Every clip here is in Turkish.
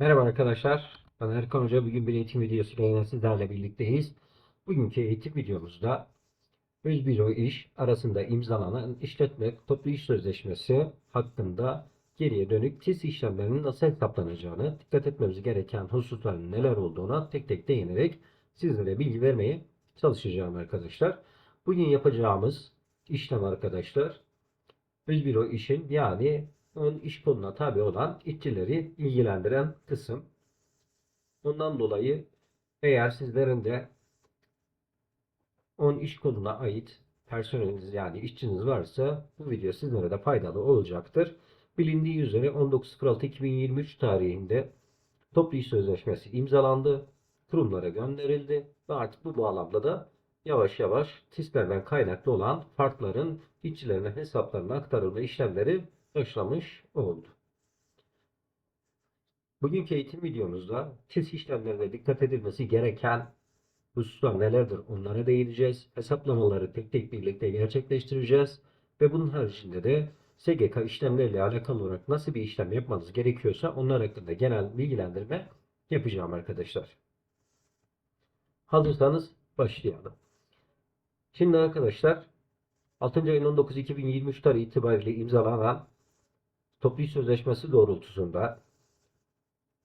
Merhaba arkadaşlar. Ben Erkan Hoca. Bugün bir eğitim videosuyla yine sizlerle birlikteyiz. Bugünkü eğitim videomuzda Özbüro iş arasında imzalanan işletme toplu iş sözleşmesi hakkında geriye dönük TİS işlemlerinin nasıl hesaplanacağını, dikkat etmemiz gereken hususların neler olduğuna tek tek değinerek sizlere bilgi vermeye çalışacağım arkadaşlar. Bugün yapacağımız işlem arkadaşlar Özbüro işin yani onun iş konuna tabi olan işçileri ilgilendiren kısım. Bundan dolayı eğer sizlerin de onun iş konuna ait personeliniz yani işçiniz varsa bu video sizlere de faydalı olacaktır. Bilindiği üzere 19.06.2023 tarihinde toplu iş sözleşmesi imzalandı. Kurumlara gönderildi ve artık bu bağlamda da yavaş yavaş TİS'lerden kaynaklı olan farkların işçilerine hesaplarına aktarılma işlemleri başlamış oldu. Bugünkü eğitim videomuzda TİS işlemlerine dikkat edilmesi gereken hususlar nelerdir onlara değineceğiz. Hesaplamaları tek tek birlikte gerçekleştireceğiz. Ve bunun haricinde de SGK işlemleriyle alakalı olarak nasıl bir işlem yapmanız gerekiyorsa onlar hakkında genel bilgilendirme yapacağım arkadaşlar. Hazırsanız başlayalım. Şimdi arkadaşlar 6. ayın 19 2023 tarihi itibariyle imzalanan toplu sözleşmesi doğrultusunda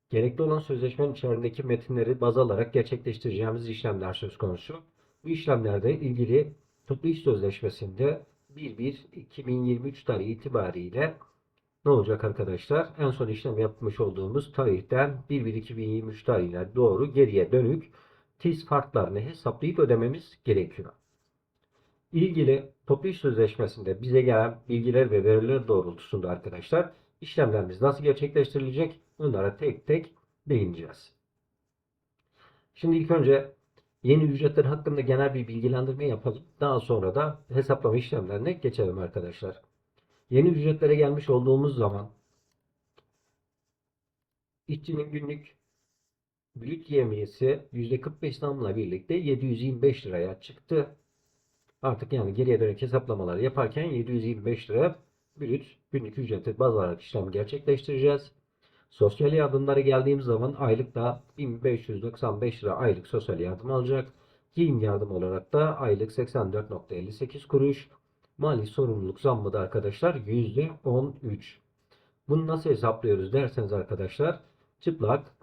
gerekli olan sözleşmenin içerisindeki metinleri baz alarak gerçekleştireceğimiz işlemler söz konusu. Bu işlemlerde ilgili toplu iş sözleşmesinde 1-1-2023 tarihi itibariyle ne olacak arkadaşlar? En son işlem yapmış olduğumuz tarihten 1-1-2023 tarihine doğru geriye dönük TİS farklarını hesaplayıp ödememiz gerekiyor. İlgili toplu sözleşmesinde bize gelen bilgiler ve veriler doğrultusunda arkadaşlar işlemlerimiz nasıl gerçekleştirilecek bunlara tek tek değineceğiz. Şimdi ilk önce yeni ücretler hakkında genel bir bilgilendirme yapalım. Daha sonra da hesaplama işlemlerine geçelim arkadaşlar. Yeni ücretlere gelmiş olduğumuz zaman işçinin günlük brüt yemiyesi %45 zamla birlikte 725 liraya çıktı. Artık yani geriye dönük hesaplamaları yaparken 725 lira brüt günlük ücreti baz alarak işlem gerçekleştireceğiz. Sosyal yardımlara geldiğimiz zaman aylık da 1595 lira aylık sosyal yardım alacak. Giyim yardım olarak da aylık 84.58 kuruş. Mali sorumluluk zammı da arkadaşlar %13. Bunu nasıl hesaplıyoruz derseniz arkadaşlar çıplak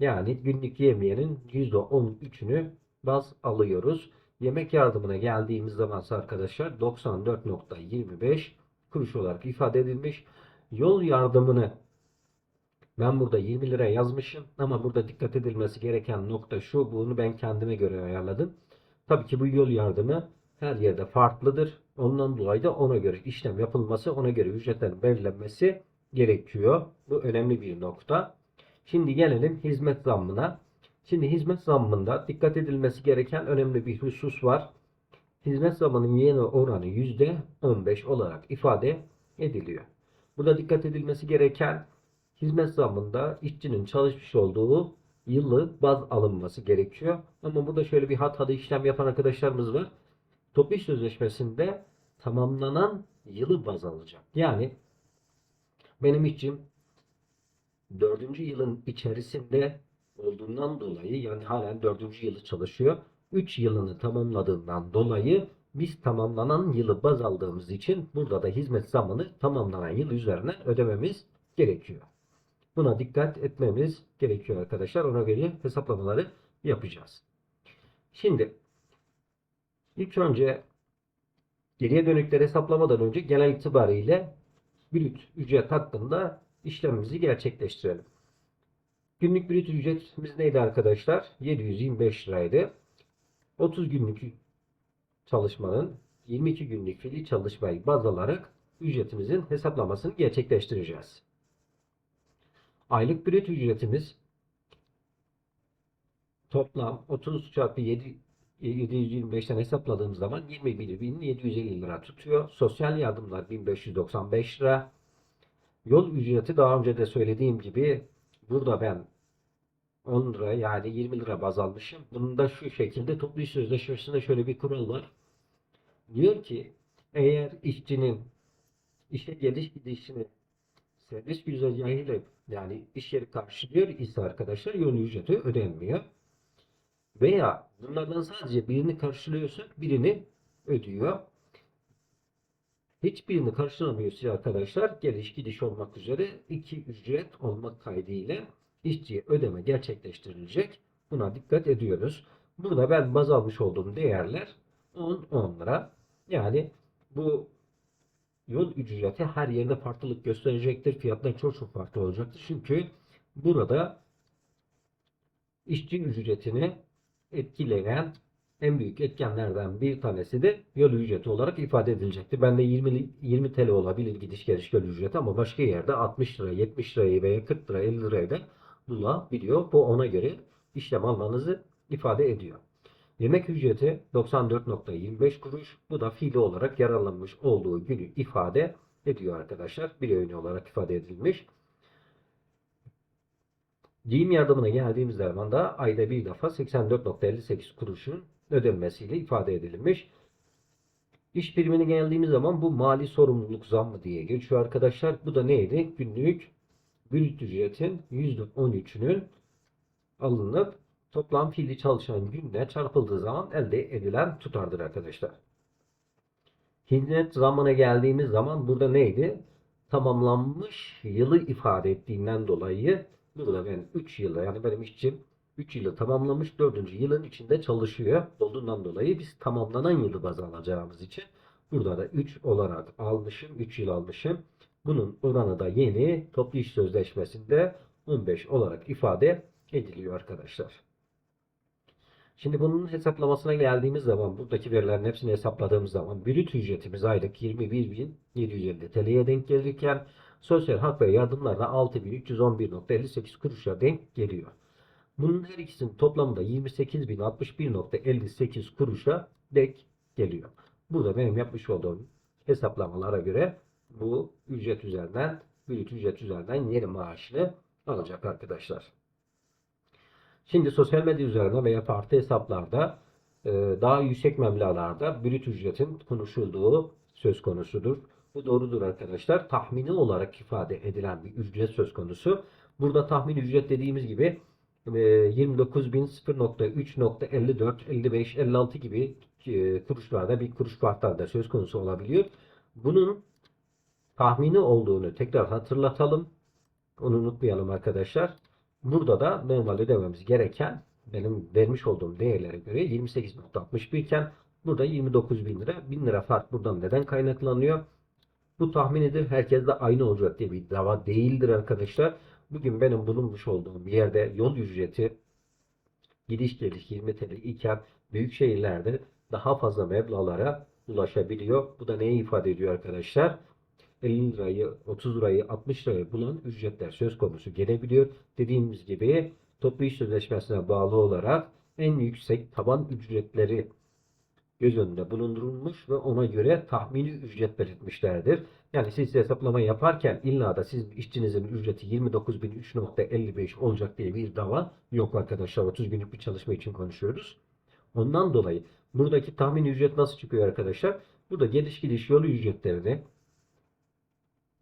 yani günlük yemeyenin %13'ünü baz alıyoruz. Yemek yardımına geldiğimiz zaman arkadaşlar 94.25 kuruş olarak ifade edilmiş. Yol yardımını ben burada 20 lira yazmışım ama burada dikkat edilmesi gereken nokta şu. Bunu ben kendime göre ayarladım. Tabii ki bu yol yardımı her yerde farklıdır. Ondan dolayı da ona göre işlem yapılması, ona göre ücretlerin belirlenmesi gerekiyor. Bu önemli bir nokta. Şimdi gelelim hizmet zammına. Şimdi hizmet zammında dikkat edilmesi gereken önemli bir husus var. Hizmet zammının yeni oranı %15 olarak ifade ediliyor. Burada dikkat edilmesi gereken hizmet zammında işçinin çalışmış olduğu yılı baz alınması gerekiyor. Ama burada şöyle bir hatalı işlem yapan arkadaşlarımız var. Toplu iş sözleşmesinde tamamlanan yılı baz alacak. Yani benim işçim dördüncü yılın içerisinde olduğundan dolayı yani halen dördüncü yılı çalışıyor. 3 yılını tamamladığından dolayı biz tamamlanan yılı baz aldığımız için burada da hizmet zamanı tamamlanan yıl üzerine ödememiz gerekiyor. Buna dikkat etmemiz gerekiyor arkadaşlar. Ona göre hesaplamaları yapacağız. Şimdi ilk önce geriye dönükleri hesaplamadan önce genel itibariyle brüt ücret hakkında işlemimizi gerçekleştirelim. Günlük brüt ücretimiz neydi arkadaşlar? 725 liraydı. 30 günlük çalışmanın 22 günlük fiili çalışmayı baz alarak ücretimizin hesaplamasını gerçekleştireceğiz. Aylık brüt ücretimiz toplam 30 çarpı 7 725'ten hesapladığımız zaman 21.750 lira tutuyor. Sosyal yardımlar 1595 lira. Yol ücreti daha önce de söylediğim gibi Burada ben 10 lira yani 20 lira baz almışım. Bunun da şu şekilde toplu sözleşmesinde şöyle bir kural var. Diyor ki eğer işçinin işe geliş gidişini servis güzergahıyla yani iş yeri karşılıyor ise arkadaşlar yol ücreti ödenmiyor. Veya bunlardan sadece birini karşılıyorsak birini ödüyor. Hiçbirini karşılamıyorsa arkadaşlar geliş gidiş olmak üzere iki ücret olmak kaydıyla işçiye ödeme gerçekleştirilecek. Buna dikkat ediyoruz. Burada ben baz almış olduğum değerler 10 10 lira. Yani bu yol ücreti her yerde farklılık gösterecektir. Fiyatlar çok çok farklı olacaktır. Çünkü burada işçi ücretini etkileyen en büyük etkenlerden bir tanesi de yol ücreti olarak ifade edilecekti. Bende 20, 20 TL olabilir gidiş geliş yol ücreti ama başka yerde 60 lira, 70 lirayı veya 40 lira, 50 lirayı da bulabiliyor. Bu ona göre işlem almanızı ifade ediyor. Yemek ücreti 94.25 kuruş. Bu da fiili olarak yararlanmış olduğu günü ifade ediyor arkadaşlar. Bir öğün olarak ifade edilmiş. Giyim yardımına geldiğimiz zaman da ayda bir defa 84.58 kuruşun ödenmesiyle ifade edilmiş. İş primine geldiğimiz zaman bu mali sorumluluk zammı diye geçiyor arkadaşlar. Bu da neydi? Günlük brüt ücretin %13'ünün alınıp toplam fiili çalışan günle çarpıldığı zaman elde edilen tutardır arkadaşlar. Hizmet zammına geldiğimiz zaman burada neydi? Tamamlanmış yılı ifade ettiğinden dolayı burada ben 3 yılı yani benim işçim 3 yılı tamamlamış 4. yılın içinde çalışıyor olduğundan dolayı biz tamamlanan yılı baz alacağımız için burada da 3 olarak almışım 3 yıl almışım. Bunun oranı da yeni toplu iş sözleşmesinde 15 olarak ifade ediliyor arkadaşlar. Şimdi bunun hesaplamasına geldiğimiz zaman buradaki verilerin hepsini hesapladığımız zaman brüt ücretimiz aylık 21.750 TL'ye denk gelirken sosyal hak ve yardımlar da 6.311.58 kuruşa denk geliyor. Bunun her ikisinin toplamı da 28.061.58 kuruşa denk geliyor. Burada benim yapmış olduğum hesaplamalara göre bu ücret üzerinden, brüt ücret üzerinden yeni maaşını alacak arkadaşlar. Şimdi sosyal medya üzerinde veya parti hesaplarda e, daha yüksek meblağlarda brüt ücretin konuşulduğu söz konusudur. Bu doğrudur arkadaşlar. Tahmini olarak ifade edilen bir ücret söz konusu. Burada tahmin ücret dediğimiz gibi e, 29.000.3.54, 55, 56 gibi kuruşlarda bir kuruş farklarda söz konusu olabiliyor. Bunun tahmini olduğunu tekrar hatırlatalım. Onu unutmayalım arkadaşlar. Burada da normal ödememiz gereken benim vermiş olduğum değerlere göre 28.61 iken burada 29 bin lira. 1000 lira fark buradan neden kaynaklanıyor? Bu tahminidir. Herkes de aynı olacak diye bir dava değildir arkadaşlar. Bugün benim bulunmuş olduğum yerde yol ücreti gidiş geliş 20 TL iken büyük şehirlerde daha fazla meblağlara ulaşabiliyor. Bu da neyi ifade ediyor arkadaşlar? 50 lirayı, 30 lirayı, 60 lirayı bulan ücretler söz konusu gelebiliyor. Dediğimiz gibi toplu iş sözleşmesine bağlı olarak en yüksek taban ücretleri göz önünde bulundurulmuş ve ona göre tahmini ücret belirtmişlerdir. Yani siz hesaplama yaparken illa da siz işçinizin ücreti 29.003.55 olacak diye bir dava yok arkadaşlar. 30 günlük bir çalışma için konuşuyoruz. Ondan dolayı buradaki tahmin ücret nasıl çıkıyor arkadaşlar? Burada geliş gidiş yol ücretlerini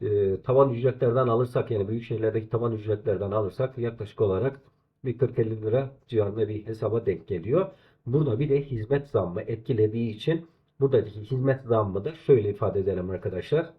e, tavan ücretlerden alırsak yani büyük şehirlerdeki tavan ücretlerden alırsak yaklaşık olarak bir 40-50 lira civarında bir hesaba denk geliyor. Burada bir de hizmet zammı etkilediği için buradaki hizmet zammı da şöyle ifade edelim arkadaşlar.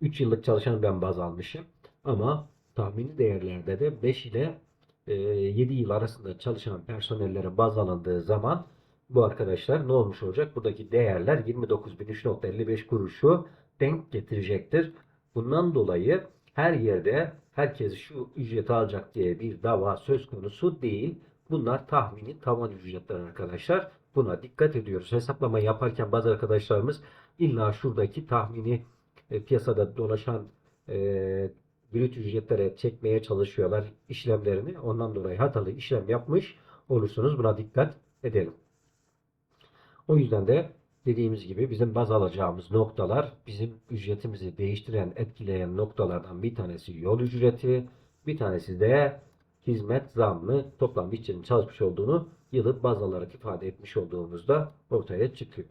3 yıllık çalışan ben baz almışım. Ama tahmini değerlerde de 5 ile 7 yıl arasında çalışan personellere baz alındığı zaman bu arkadaşlar ne olmuş olacak? Buradaki değerler 29.003.55 kuruşu denk getirecektir. Bundan dolayı her yerde herkes şu ücreti alacak diye bir dava söz konusu değil. Bunlar tahmini tavan ücretler arkadaşlar. Buna dikkat ediyoruz. Hesaplama yaparken bazı arkadaşlarımız illa şuradaki tahmini e, piyasada dolaşan e, brüt ücretlere çekmeye çalışıyorlar işlemlerini. Ondan dolayı hatalı işlem yapmış olursunuz. Buna dikkat edelim. O yüzden de dediğimiz gibi bizim baz alacağımız noktalar bizim ücretimizi değiştiren, etkileyen noktalardan bir tanesi yol ücreti, bir tanesi de hizmet zammı toplam işçinin çalışmış olduğunu yılı baz alarak ifade etmiş olduğumuzda ortaya çıkıyor.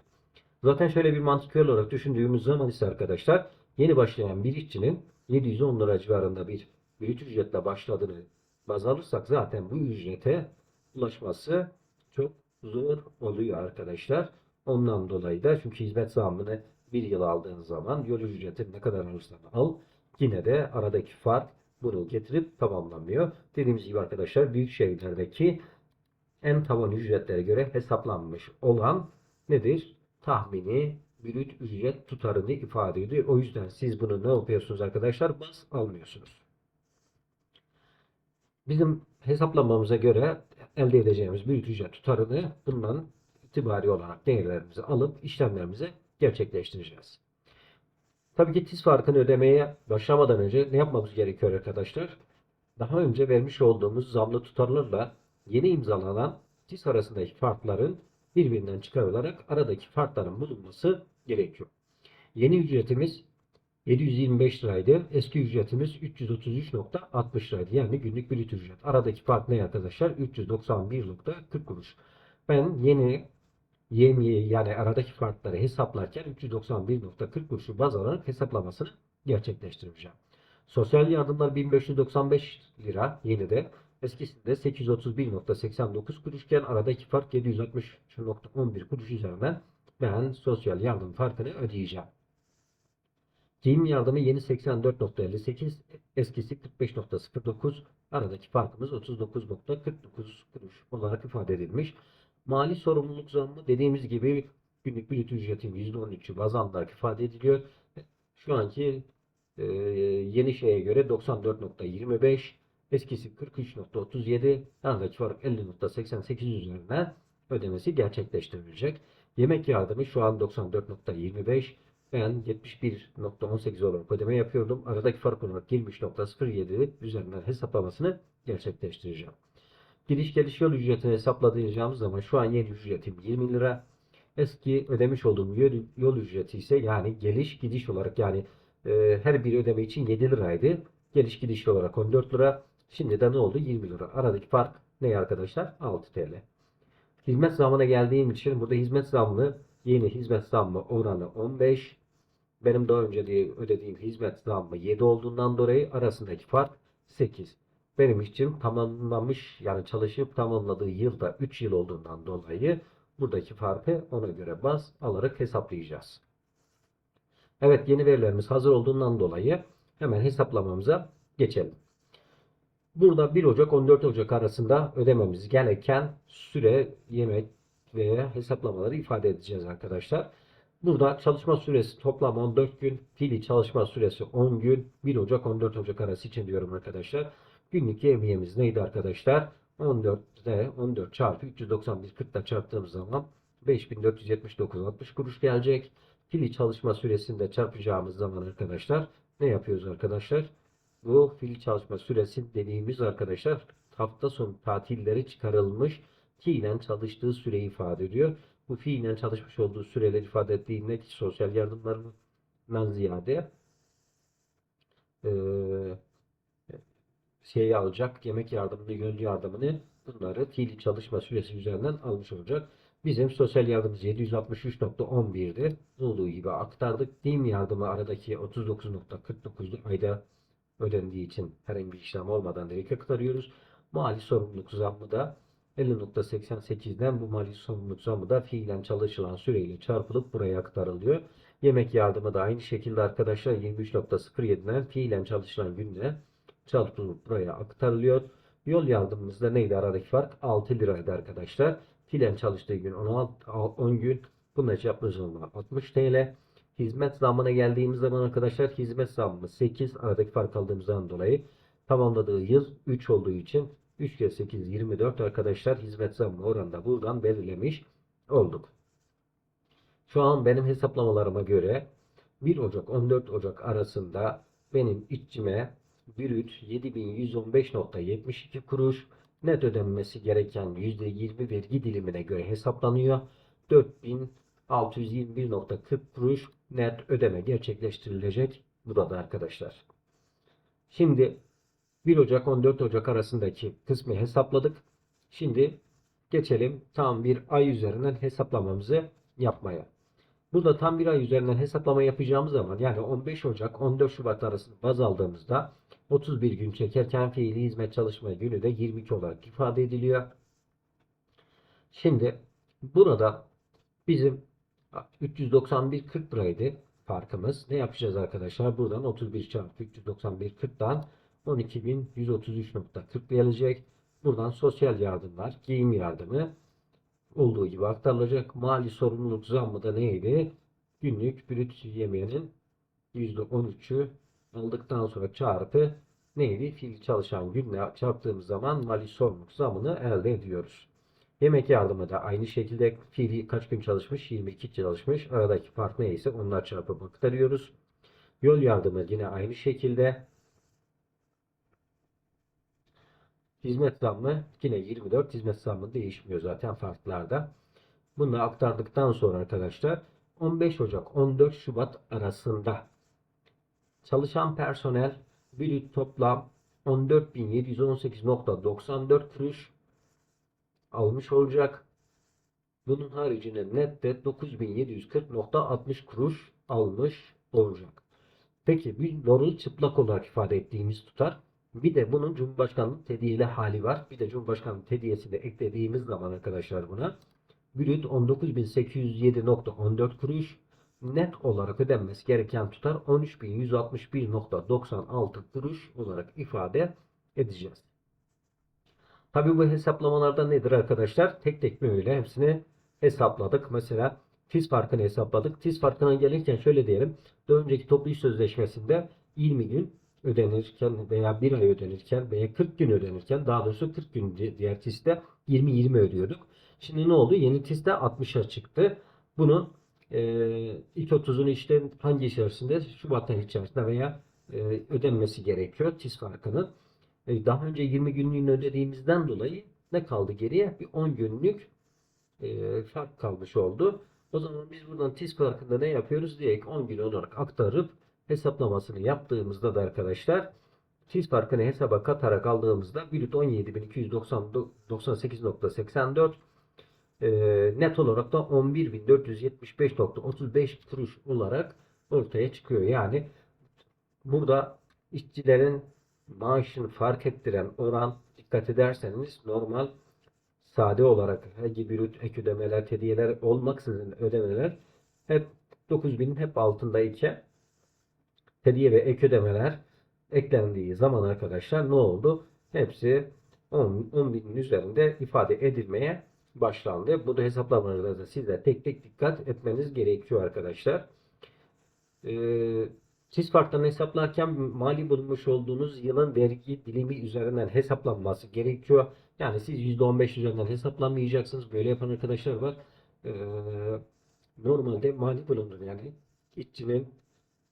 Zaten şöyle bir mantık olarak düşündüğümüz zaman ise arkadaşlar yeni başlayan bir işçinin 710 lira civarında bir brüt ücretle başladığını baz alırsak zaten bu ücrete ulaşması çok zor oluyor arkadaşlar. Ondan dolayı da çünkü hizmet zammını bir yıl aldığın zaman yol ücreti ne kadar alırsan al yine de aradaki fark bunu getirip tamamlamıyor. Dediğimiz gibi arkadaşlar büyük şehirlerdeki en tavan ücretlere göre hesaplanmış olan nedir? Tahmini brüt ücret tutarını ifade ediyor. O yüzden siz bunu ne yapıyorsunuz arkadaşlar? Baz almıyorsunuz. Bizim hesaplamamıza göre elde edeceğimiz brüt ücret tutarını bundan itibari olarak değerlerimizi alıp işlemlerimizi gerçekleştireceğiz. Tabii ki TİS farkını ödemeye başlamadan önce ne yapmamız gerekiyor arkadaşlar? Daha önce vermiş olduğumuz zamlı tutarlarla yeni imzalanan TİS arasındaki farkların birbirinden çıkarılarak aradaki farkların bulunması gerekiyor. Yeni ücretimiz 725 liraydı. Eski ücretimiz 333.60 liraydı. Yani günlük bir ücret. Aradaki fark ne arkadaşlar? 391.40 kuruş. Ben yeni yeni yani aradaki farkları hesaplarken 391.40 kuruşu baz alarak hesaplamasını gerçekleştireceğim. Sosyal yardımlar 1595 lira yeni de eskisinde 831.89 kuruşken aradaki fark 760.11 kuruş üzerinden ben sosyal yardım farkını ödeyeceğim. Giyim yardımı yeni 84.58, eskisi 45.09, aradaki farkımız 39.49 kuruş olarak ifade edilmiş. Mali sorumluluk zammı dediğimiz gibi günlük brüt ücretin %13'ü baz alınarak ifade ediliyor. Şu anki e, yeni şeye göre 94.25, eskisi 43.37, aradaki fark 50.88 üzerinden ödemesi gerçekleştirilecek. Yemek yardımı şu an 94.25, ben 71.18 olarak ödeme yapıyordum. Aradaki fark olarak 23.07 üzerinden hesaplamasını gerçekleştireceğim. Gidiş geliş yol ücretini hesaplayacağımız zaman şu an yeni ücretim 20 lira. Eski ödemiş olduğum yol, yol ücreti ise yani geliş gidiş olarak yani e, her bir ödeme için 7 liraydı. Geliş gidiş olarak 14 lira. Şimdi de ne oldu? 20 lira. Aradaki fark ne arkadaşlar? 6 TL. Hizmet zammına geldiğim için burada hizmet zammı yeni hizmet zammı oranı 15. Benim daha önce ödediğim hizmet zammı 7 olduğundan dolayı arasındaki fark 8 benim için tamamlamış yani çalışıp tamamladığı yılda 3 yıl olduğundan dolayı buradaki farkı ona göre baz alarak hesaplayacağız. Evet yeni verilerimiz hazır olduğundan dolayı hemen hesaplamamıza geçelim. Burada 1 Ocak 14 Ocak arasında ödememiz gereken süre, yemek veya hesaplamaları ifade edeceğiz arkadaşlar. Burada çalışma süresi toplam 14 gün, fiili çalışma süresi 10 gün, 1 Ocak 14 Ocak arası için diyorum arkadaşlar. Günlük yevmiyemiz neydi arkadaşlar? 14'te 14 çarpı 391 40'la çarptığımız zaman 5479.60 kuruş gelecek. Fili çalışma süresinde çarpacağımız zaman arkadaşlar ne yapıyoruz arkadaşlar? Bu fil çalışma süresi dediğimiz arkadaşlar hafta sonu tatilleri çıkarılmış fiilen çalıştığı süreyi ifade ediyor. Bu fiilen çalışmış olduğu süreleri ifade ettiğinde sosyal yardımlarından ziyade eee şeyi alacak, yemek yardımını, yol yardımını bunları fiili çalışma süresi üzerinden almış olacak. Bizim sosyal yardımımız 763.11'di. Olduğu gibi aktardık. Dim yardımı aradaki 39.49'lu ayda ödendiği için herhangi bir işlem olmadan direkt aktarıyoruz. Mali sorumluluk zammı da 50.88'den bu mali sorumluluk zammı da fiilen çalışılan süreyle çarpılıp buraya aktarılıyor. Yemek yardımı da aynı şekilde arkadaşlar 23.07'den fiilen çalışılan günde çarpılıp buraya aktarılıyor. Yol yardımımızda neydi aradaki fark? 6 liraydı arkadaşlar. Filen çalıştığı gün 16, 10 gün. Bununla çarptığımız zaman 60 TL. Hizmet zammına geldiğimiz zaman arkadaşlar hizmet zammı 8 aradaki fark aldığımızdan dolayı tamamladığı yıl 3 olduğu için 3 kez 8 24 arkadaşlar hizmet zammı oranında buradan belirlemiş olduk. Şu an benim hesaplamalarıma göre 1 Ocak 14 Ocak arasında benim içime brüt 7115.72 kuruş net ödenmesi gereken %20 vergi dilimine göre hesaplanıyor. 4621.40 kuruş net ödeme gerçekleştirilecek burada arkadaşlar. Şimdi 1 Ocak 14 Ocak arasındaki kısmı hesapladık. Şimdi geçelim tam bir ay üzerinden hesaplamamızı yapmaya. Burada tam bir ay üzerinden hesaplama yapacağımız zaman yani 15 Ocak 14 Şubat arasını baz aldığımızda 31 gün çekerken fiili hizmet çalışma günü de 22 olarak ifade ediliyor. Şimdi burada bizim 391.40 liraydı farkımız. Ne yapacağız arkadaşlar? Buradan 31 çarpı 391.40'dan 12.133.40 gelecek. Buradan sosyal yardımlar, giyim yardımı olduğu gibi aktarılacak. Mali sorumluluk zammı da neydi? Günlük brüt yemeğinin %13'ü aldıktan sonra çarpı neydi? Fiil çalışan günle çarptığımız zaman mali sorumluluk zammını elde ediyoruz. Yemek yardımı da aynı şekilde fiili kaç gün çalışmış? 22 çalışmış. Aradaki fark neyse onlar çarpıp aktarıyoruz. Yol yardımı yine aynı şekilde. Hizmet zammı yine 24. Hizmet zammı değişmiyor zaten farklarda. Bunu aktardıktan sonra arkadaşlar 15 Ocak 14 Şubat arasında çalışan personel brüt toplam 14.718.94 kuruş almış olacak. Bunun haricinde nette 9740.60 kuruş almış olacak. Peki bir normal çıplak olarak ifade ettiğimiz tutar. Bir de bunun Cumhurbaşkanlığı tediyeli hali var. Bir de Cumhurbaşkanlığı tediyesi de eklediğimiz zaman arkadaşlar buna brüt 19.807.14 kuruş net olarak ödenmesi gereken tutar 13.161.96 kuruş olarak ifade edeceğiz. Tabi bu hesaplamalarda nedir arkadaşlar? Tek tek böyle hepsini hesapladık. Mesela tiz farkını hesapladık. Tiz farkına gelirken şöyle diyelim. Daha önceki toplu iş sözleşmesinde 20 gün ödenirken veya 1 ay ödenirken veya 40 gün ödenirken daha doğrusu 40 gün di- diğer TİS'te 20-20 ödüyorduk. Şimdi ne oldu? Yeni TİS'te 60'a çıktı. Bunun e, ilk 30'unu işte hangi içerisinde? Şubat ayı içerisinde veya e, ödenmesi gerekiyor TİS farkının. E, daha önce 20 günlüğünü ödediğimizden dolayı ne kaldı geriye? Bir 10 günlük e, fark kalmış oldu. O zaman biz buradan TİS farkında ne yapıyoruz? Direkt 10 gün olarak aktarıp hesaplamasını yaptığımızda da arkadaşlar TİS farkını hesaba katarak aldığımızda brüt 17.298.84 e, net olarak da 11.475.35 kuruş olarak ortaya çıkıyor. Yani burada işçilerin maaşını fark ettiren oran dikkat ederseniz normal sade olarak hangi brüt ek ödemeler, hediyeler olmaksızın ödemeler hep 9000'in hep altındayken hediye ve ek ödemeler eklendiği zaman arkadaşlar ne oldu? Hepsi 10, 10 binin üzerinde ifade edilmeye başlandı. Bu da hesaplamalarda da size tek tek dikkat etmeniz gerekiyor arkadaşlar. Ee, siz farklarını hesaplarken mali bulunmuş olduğunuz yılın vergi dilimi üzerinden hesaplanması gerekiyor. Yani siz %15 üzerinden hesaplamayacaksınız. Böyle yapan arkadaşlar var. Ee, normalde mali bulunduğu yani işçinin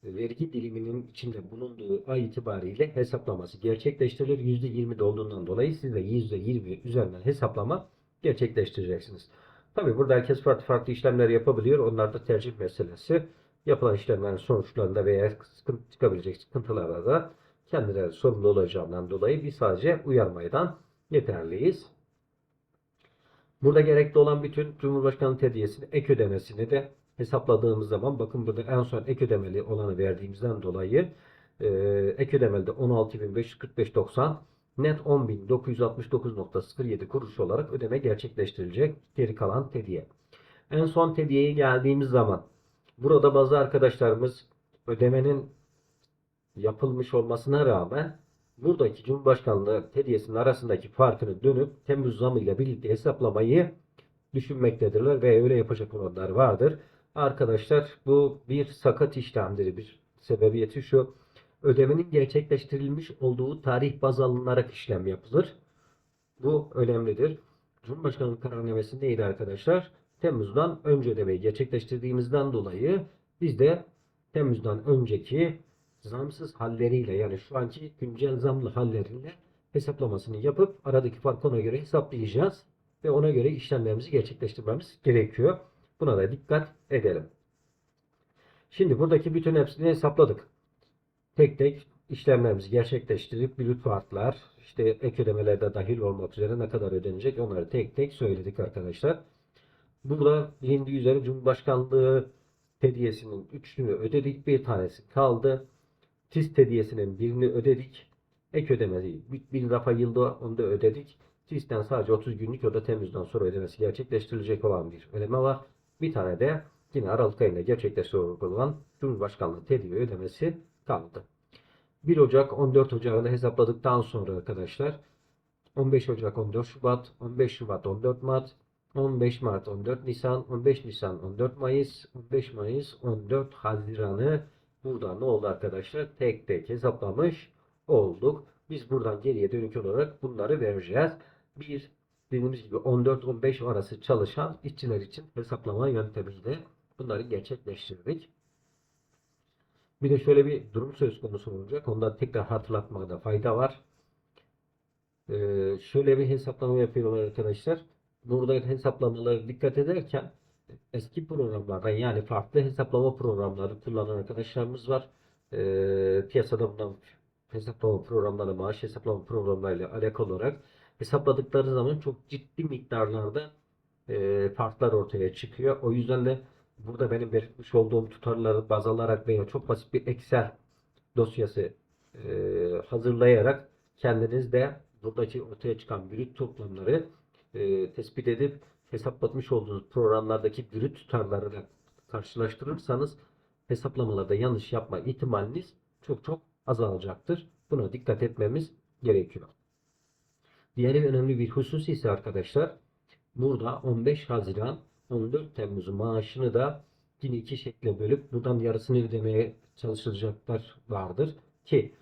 vergi diliminin içinde bulunduğu ay itibariyle hesaplaması gerçekleştirilir. %20 de olduğundan dolayı siz de %20 üzerinden hesaplama gerçekleştireceksiniz. Tabi burada herkes farklı farklı işlemler yapabiliyor. Onlar da tercih meselesi. Yapılan işlemlerin sonuçlarında veya sıkıntı çıkabilecek sıkıntılarda da kendileri sorumlu olacağından dolayı biz sadece uyarmaydan yeterliyiz. Burada gerekli olan bütün Cumhurbaşkanı hediyesini ek ödemesini de hesapladığımız zaman bakın burada en son ek ödemeli olanı verdiğimizden dolayı e, ek ödemeli de 16.545.90 net 10.969.07 kuruş olarak ödeme gerçekleştirilecek geri kalan tediye. En son tediyeye geldiğimiz zaman burada bazı arkadaşlarımız ödemenin yapılmış olmasına rağmen buradaki Cumhurbaşkanlığı hediyesinin arasındaki farkını dönüp Temmuz zamı ile birlikte hesaplamayı düşünmektedirler ve öyle yapacak olanlar vardır. Arkadaşlar bu bir sakat işlemdir. Bir sebebiyeti şu. Ödemenin gerçekleştirilmiş olduğu tarih baz alınarak işlem yapılır. Bu önemlidir. Cumhurbaşkanlığı kararnamesi neydi arkadaşlar? Temmuz'dan önce ödemeyi gerçekleştirdiğimizden dolayı biz de Temmuz'dan önceki zamsız halleriyle yani şu anki güncel zamlı halleriyle hesaplamasını yapıp aradaki farkı ona göre hesaplayacağız ve ona göre işlemlerimizi gerçekleştirmemiz gerekiyor. Buna da dikkat edelim. Şimdi buradaki bütün hepsini hesapladık. Tek tek işlemlerimizi gerçekleştirip brüt farklar, işte ek ödemeler de dahil olmak üzere ne kadar ödenecek onları tek tek söyledik arkadaşlar. Burada bilindiği üzere Cumhurbaşkanlığı hediyesinin üçünü ödedik. Bir tanesi kaldı. TİS hediyesinin birini ödedik. Ek ödemesi bir, bir rafa yılda onu da ödedik. TİS'ten sadece 30 günlük o da Temmuz'dan sonra ödemesi gerçekleştirilecek olan bir ödeme var. Bir tane de yine Aralık ayında gerçekleştirecek olan Cumhurbaşkanlığı tediye ödemesi kaldı. 1 Ocak 14 Ocak'ını hesapladıktan sonra arkadaşlar 15 Ocak 14 Şubat, 15 Şubat 14 Mart, 15 Mart 14 Nisan, 15 Nisan 14 Mayıs, 15 Mayıs 14 Haziran'ı burada ne oldu arkadaşlar? Tek tek hesaplamış olduk. Biz buradan geriye dönük olarak bunları vereceğiz. Bir dediğimiz gibi 14-15 arası çalışan işçiler için hesaplama yöntemiyle bunları gerçekleştirdik. Bir de şöyle bir durum söz konusu olacak. Ondan tekrar hatırlatmakta fayda var. Ee, şöyle bir hesaplama yapıyorlar arkadaşlar. Burada hesaplamaları dikkat ederken eski programlardan yani farklı hesaplama programları kullanan arkadaşlarımız var. Ee, piyasada bulunan hesaplama programları, maaş hesaplama programlarıyla alakalı olarak hesapladıkları zaman çok ciddi miktarlarda e, farklar ortaya çıkıyor. O yüzden de burada benim belirtmiş olduğum tutarları baz alarak veya çok basit bir Excel dosyası e, hazırlayarak kendiniz de buradaki ortaya çıkan brüt toplamları e, tespit edip hesaplatmış olduğunuz programlardaki brüt tutarlarıyla karşılaştırırsanız hesaplamalarda yanlış yapma ihtimaliniz çok çok azalacaktır. Buna dikkat etmemiz gerekiyor. Diğer önemli bir husus ise arkadaşlar burada 15 Haziran 14 Temmuz maaşını da yine iki şekle bölüp buradan yarısını ödemeye çalışacaklar vardır ki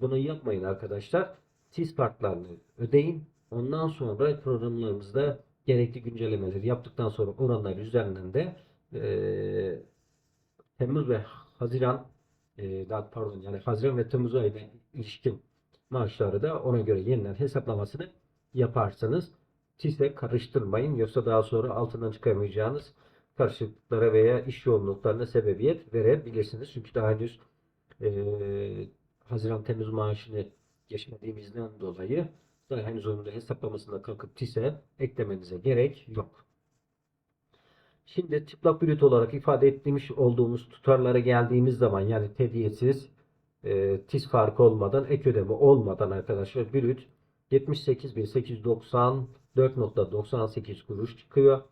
bunu yapmayın arkadaşlar. TİS partlarını ödeyin. Ondan sonra programlarımızda gerekli güncellemeleri yaptıktan sonra oranlar üzerinden de eee, Temmuz ve Haziran eee, daha pardon yani Haziran ve Temmuz ayına ilişkin maaşları da ona göre yeniden hesaplamasını yaparsanız TİS'e karıştırmayın. Yoksa daha sonra altından çıkamayacağınız karışıklıklara veya iş yoğunluklarına sebebiyet verebilirsiniz. Çünkü daha henüz eee Haziran Temmuz maaşını geçmediğimizden dolayı daha henüz onun da hesaplamasında kalkıp TİS'e eklemenize gerek yok. Şimdi çıplak brüt olarak ifade etmiş olduğumuz tutarlara geldiğimiz zaman yani tediyesiz e, TİS farkı olmadan ek ödeme olmadan arkadaşlar brüt 78.894.98 kuruş çıkıyor.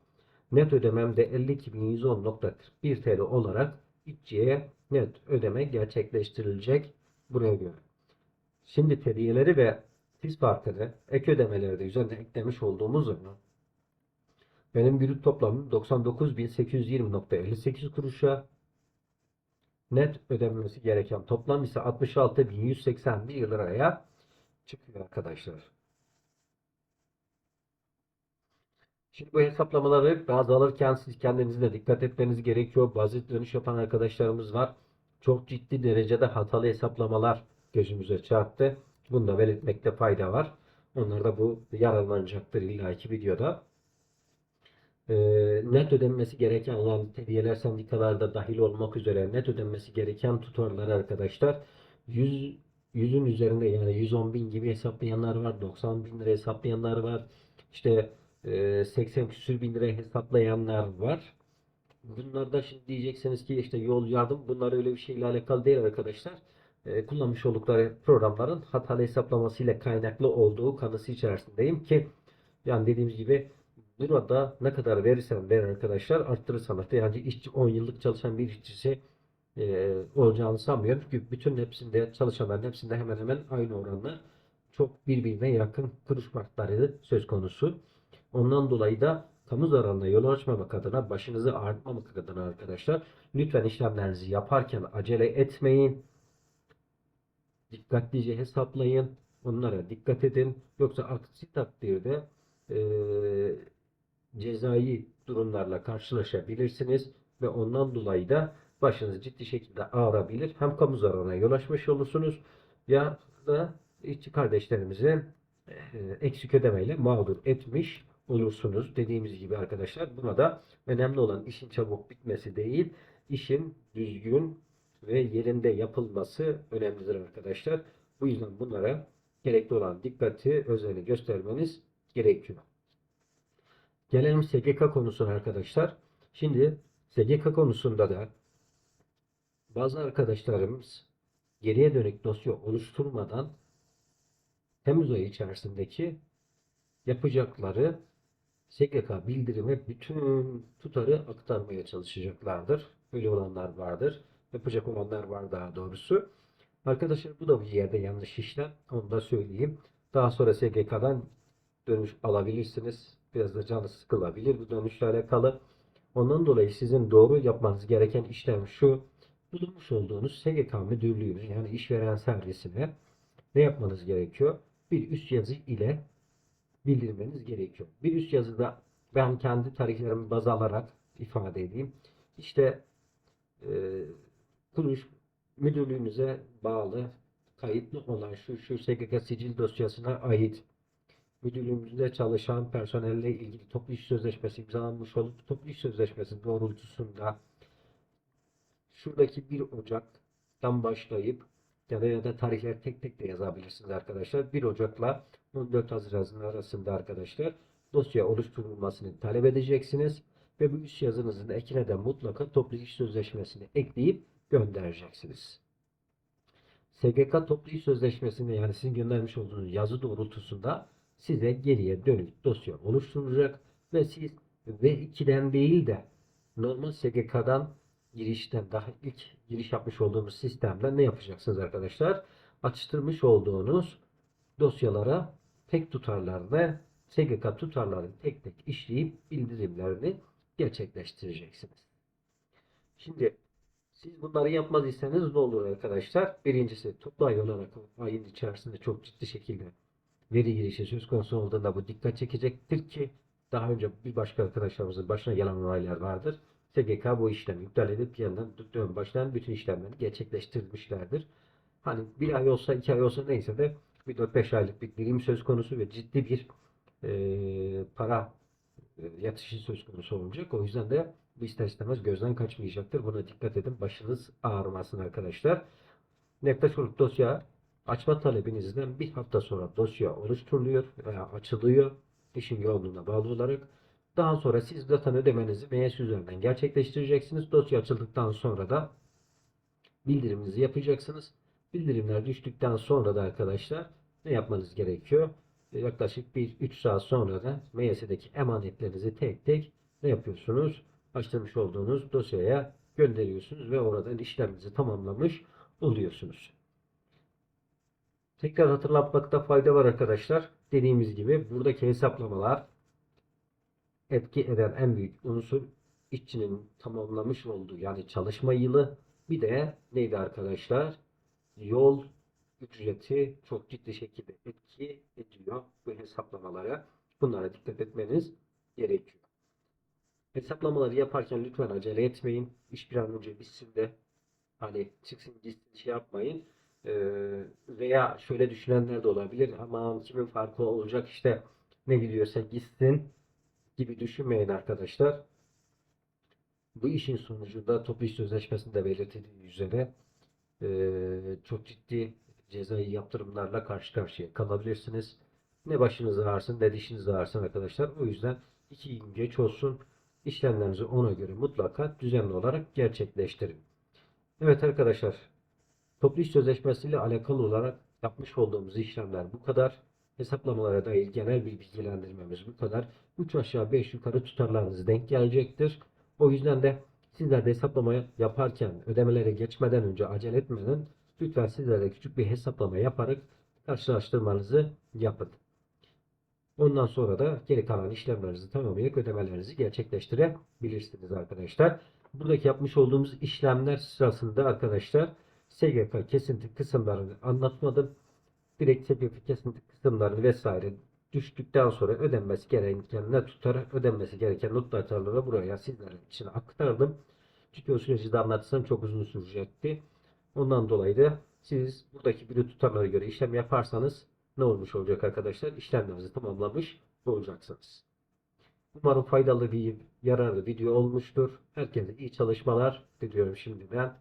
Net ödemem de 52.110.41 TL olarak işçiye net ödeme gerçekleştirilecek buraya göre. Şimdi tediyeleri ve TİS farkını ek ödemeleri de üzerine eklemiş olduğumuz zaman benim brüt toplamım 99.820.58 kuruşa net ödenmesi gereken toplam ise 66.181 liraya çıkıyor arkadaşlar. Şimdi bu hesaplamaları bazı alırken siz kendiniz de dikkat etmeniz gerekiyor. Bazı dönüş yapan arkadaşlarımız var. Çok ciddi derecede hatalı hesaplamalar gözümüze çarptı. Bunu da belirtmekte fayda var. Onlar da bu yararlanacaktır illaki videoda. Ee, net ödenmesi gereken yani hediyeler sendikalarda dahil olmak üzere net ödenmesi gereken tutarları arkadaşlar 100 100'ün üzerinde yani 110 bin gibi hesaplayanlar var. 90 bin lira hesaplayanlar var. İşte e, 80 küsür bin lira hesaplayanlar var. Bunlarda şimdi diyeceksiniz ki işte yol yardım bunlar öyle bir şeyle alakalı değil arkadaşlar. E, kullanmış oldukları programların hatalı hesaplamasıyla kaynaklı olduğu kanısı içerisindeyim ki yani dediğimiz gibi burada ne kadar verirsen ver arkadaşlar arttırırsanız da yani işçi 10 yıllık çalışan bir işçisi e, olacağını sanmıyorum. Çünkü bütün hepsinde çalışanların hepsinde hemen hemen aynı oranla çok birbirine yakın kuruş farkları söz konusu. Ondan dolayı da kamu zararına yol açmamak adına, başınızı ağrıtmamak adına arkadaşlar lütfen işlemlerinizi yaparken acele etmeyin. Dikkatlice hesaplayın. Onlara dikkat edin. Yoksa aksi takdirde eee cezai durumlarla karşılaşabilirsiniz ve ondan dolayı da başınız ciddi şekilde ağrabilir. Hem kamu zararına yol açmış olursunuz ya da işçi kardeşlerimizi e, eksik ödemeyle mağdur etmiş olursunuz. Dediğimiz gibi arkadaşlar buna da önemli olan işin çabuk bitmesi değil, işin düzgün ve yerinde yapılması önemlidir arkadaşlar. Bu yüzden bunlara gerekli olan dikkati, özeni göstermeniz gerekiyor. Gelelim SGK konusuna arkadaşlar. Şimdi SGK konusunda da bazı arkadaşlarımız geriye dönük dosya oluşturmadan Temmuz ayı içerisindeki yapacakları SGK bildirime bütün tutarı aktarmaya çalışacaklardır. Böyle olanlar vardır. Yapacak olanlar var daha doğrusu. Arkadaşlar bu da bir yerde yanlış işlem. Onu da söyleyeyim. Daha sonra SGK'dan dönüş alabilirsiniz. Biraz da canı sıkılabilir bu dönüşle alakalı. Ondan dolayı sizin doğru yapmanız gereken işlem şu. Bulunmuş olduğunuz SGK müdürlüğünü yani işveren servisine ne yapmanız gerekiyor? Bir üst yazı ile bildirmeniz gerekiyor. Bir üst yazıda ben kendi tarihlerimi baz alarak ifade edeyim. İşte e, kuruluş müdürlüğünüze bağlı kayıtlı olan şu şu SGK sicil dosyasına ait müdürlüğümüzde çalışan personelle ilgili toplu iş sözleşmesi imzalanmış olup toplu iş sözleşmesi doğrultusunda şuradaki 1 Ocak'tan başlayıp ya da, ya da tarihleri tek tek de yazabilirsiniz arkadaşlar. 1 Ocak'la 14 Haziran arasında arkadaşlar dosya oluşturulmasını talep edeceksiniz ve bu üst yazınızın ekine de mutlaka toplu iş sözleşmesini ekleyip göndereceksiniz. SGK toplu iş sözleşmesini yani sizin göndermiş olduğunuz yazı doğrultusunda size geriye dönük dosya oluşturacak ve siz V2'den değil de normal SGK'dan girişten daha ilk giriş yapmış olduğumuz sistemden ne yapacaksınız arkadaşlar? Açtırmış olduğunuz dosyalara tek tutarlar ve SGK tutarlarını tek tek işleyip bildirimlerini gerçekleştireceksiniz. Şimdi siz bunları yapmaz iseniz ne olur arkadaşlar? Birincisi toplu ay olarak ayın içerisinde çok ciddi şekilde veri girişi söz konusu olduğunda bu dikkat çekecektir ki daha önce bir başka arkadaşlarımızın başına gelen olaylar vardır. SGK bu işlemi iptal edip yandan dön başlayan bütün işlemleri gerçekleştirmişlerdir. Hani bir ay olsa iki ay olsa neyse de bir 4-5 aylık bir dilim söz konusu ve ciddi bir e, para e, yatışı söz konusu olacak. O yüzden de bu ister istemez gözden kaçmayacaktır. Buna dikkat edin. Başınız ağrımasın arkadaşlar. Nektaş olup dosya açma talebinizden bir hafta sonra dosya oluşturuluyor veya açılıyor. İşin yoğunluğuna bağlı olarak. Daha sonra siz zaten ödemenizi MyS üzerinden gerçekleştireceksiniz. Dosya açıldıktan sonra da bildiriminizi yapacaksınız. Bildirimler düştükten sonra da arkadaşlar ne yapmanız gerekiyor? Yaklaşık bir 3 saat sonra da MyS'deki emanetlerinizi tek tek ne yapıyorsunuz? Açtırmış olduğunuz dosyaya gönderiyorsunuz ve oradan işleminizi tamamlamış oluyorsunuz. Tekrar hatırlatmakta fayda var arkadaşlar. Dediğimiz gibi buradaki hesaplamalar etki eden en büyük unsur işçinin tamamlamış olduğu yani çalışma yılı bir de neydi arkadaşlar? Yol ücreti çok ciddi şekilde etki ediyor bu hesaplamalara. Bunlara dikkat etmeniz gerekiyor. Hesaplamaları yaparken lütfen acele etmeyin. İş bir an önce bitsin de hani çıksın gitsin şey yapmayın. Ee, veya şöyle düşünenler de olabilir. Aman kimin farkı olacak işte ne gidiyorsa gitsin gibi düşünmeyin arkadaşlar. Bu işin sonucunda toplu iş sözleşmesinde belirtildiği üzere eee, çok ciddi cezai yaptırımlarla karşı karşıya kalabilirsiniz. Ne başınız ağrısın ne dişiniz ağrısın arkadaşlar. O yüzden iki gün geç olsun. İşlemlerinizi ona göre mutlaka düzenli olarak gerçekleştirin. Evet arkadaşlar. Toplu iş sözleşmesiyle alakalı olarak yapmış olduğumuz işlemler bu kadar. Hesaplamalara dair genel bir bilgilendirmemiz bu kadar. 3 aşağı 5 yukarı tutarlarınız denk gelecektir. O yüzden de sizler de hesaplama yaparken ödemelere geçmeden önce acele etmeden lütfen sizler de küçük bir hesaplama yaparak karşılaştırmanızı yapın. Ondan sonra da geri kalan işlemlerinizi tamamlayıp ödemelerinizi gerçekleştirebilirsiniz arkadaşlar. Buradaki yapmış olduğumuz işlemler sırasında arkadaşlar SGK kesinti kısımlarını anlatmadım. Direkt SGK kesinti kısımlarını vesaire düştükten sonra ödenmesi gereken ne tutar ödenmesi gereken not tutarları buraya sizler için aktardım. Çünkü o süreci de anlatsam çok uzun sürecekti. Ondan dolayı da siz buradaki bir tutarlara göre işlem yaparsanız ne olmuş olacak arkadaşlar? İşlemlerinizi tamamlamış olacaksınız. Umarım faydalı bir yararlı video olmuştur. Herkese iyi çalışmalar diliyorum şimdiden.